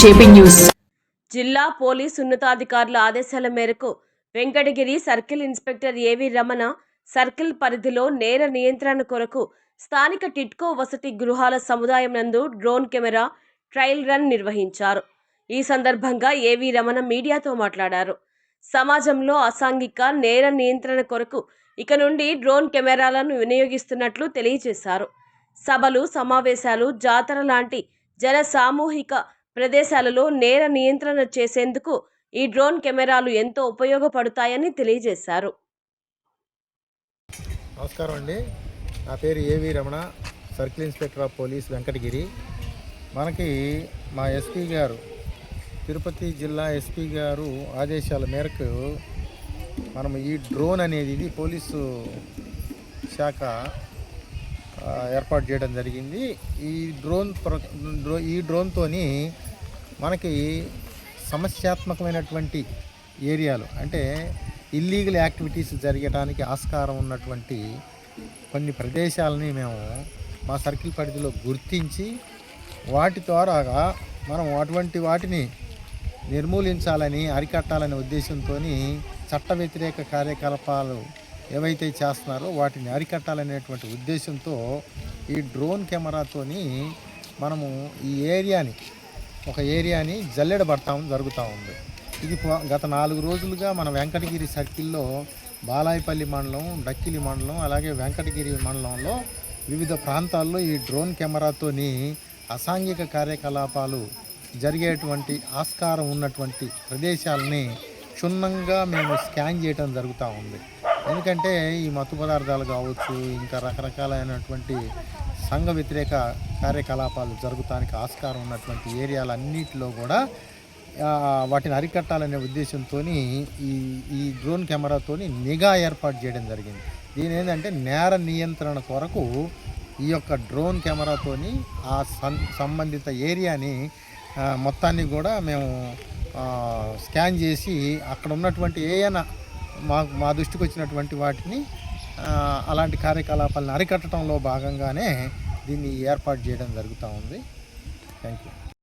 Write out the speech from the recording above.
JP news. జిల్లా police ఉన్నతాధికారుల ఆదేశాల మేరకు వెంకటగిరి సర్కిల్ ఇన్స్పెక్టర్ ఏవి రమణ సర్కిల్ పరిధిలో నేర నియంత్రణ కొరకు స్థానిక టిట్కో వసతి గృహాల సముదాయం నందు డ్రోన్ కెమెరా ట్రయల్ రన్ నిర్వహించారు. ఈ సందర్భంగా ఏవి రమణ మీడియాతో మాట్లాడారు. సమాజంలో అసాంఘిక నేర నియంత్రణ కొరకు ఇక నుండి డ్రోన్ కెమెరాలను వినియోగిస్తున్నట్లు తెలియజేశారు. సభలు సమావేశాలు జాతర లాంటి జన సామూహిక ప్రదేశాలలో నేర నియంత్రణ చేసేందుకు ఈ డ్రోన్ కెమెరాలు ఎంతో ఉపయోగపడతాయని తెలియజేశారు. నమస్కారం అండి. నా పేరు AV Ramana circle inspector of police Venkatagiri. మనకి మా ఎస్పీ గారు తిరుపతి జిల్లా ఎస్పీ గారు ఆదేశాల మేరకు మనం ఈ డ్రోన్ అనేది ఇది పోలీసు శాఖ ఏర్పాటు చేయడం జరిగింది. ఈ డ్రోన్ ప్ర- డ్రో- ఈ డ్రోన్తోని మనకి సమస్యాత్మకమైనటువంటి ఏరియాలు అంటే ఇల్లీగల్ యాక్టివిటీస్ జరగడానికి ఆస్కారం ఉన్నటువంటి కొన్ని ప్రదేశాలని మేము మా సర్కిల్ పరిధిలో గుర్తించి వాటి ద్వారా మనం అటువంటి వాటిని నిర్మూలించాలని అరికట్టాలనే ఉద్దేశంతో చట్ట వ్యతిరేక కార్యకలాపాలు ఏవైతే చేస్తున్నారో వాటిని అరికట్టాలనేటువంటి ఉద్దేశంతో ఈ డ్రోన్ కెమెరాతోని మనము ఈ ఏరియాని ఒక ఏరియాని జల్లెడబడతాం జరుగుతూ ఉంది. ఇది గత నాలుగు రోజులుగా మన వెంకటగిరి సర్కిల్లో బాలాయపల్లి మండలం డక్కిలి మండలం అలాగే వెంకటగిరి మండలంలో వివిధ ప్రాంతాల్లో ఈ డ్రోన్ కెమెరాతోని అసాంఘిక కార్యకలాపాలు జరిగేటువంటి ఆస్కారం ఉన్నటువంటి ప్రదేశాలని క్షుణ్ణంగా మేము స్కాన్ చేయడం జరుగుతూ ఉంది. ఎందుకంటే ఈ మత్తు పదార్థాలు కావచ్చు ఇంకా రకరకాలైనటువంటి సంఘ వ్యతిరేక కార్యకలాపాలు జరుగుతానికి ఆస్కారం ఉన్నటువంటి ఏరియాలన్నిటిలో కూడా వాటిని అరికట్టాలనే ఉద్దేశంతో ఈ ఈ డ్రోన్ కెమెరాతోని నిఘా ఏర్పాటు చేయడం జరిగింది. దీని ఏంటంటే నేర నియంత్రణ కొరకు ఈ యొక్క డ్రోన్ కెమెరాతోని ఆ సంబంధిత ఏరియాని మొత్తాన్ని కూడా మేము స్కాన్ చేసి అక్కడ ఉన్నటువంటి ఏమైనా మా మా దృష్టికి వచ్చినటువంటి వాటిని అలాంటి కార్యకలాపాలను అరికట్టడంలో భాగంగానే దీన్ని ఏర్పాటు చేయడం జరుగుతూ ఉంది. Thank you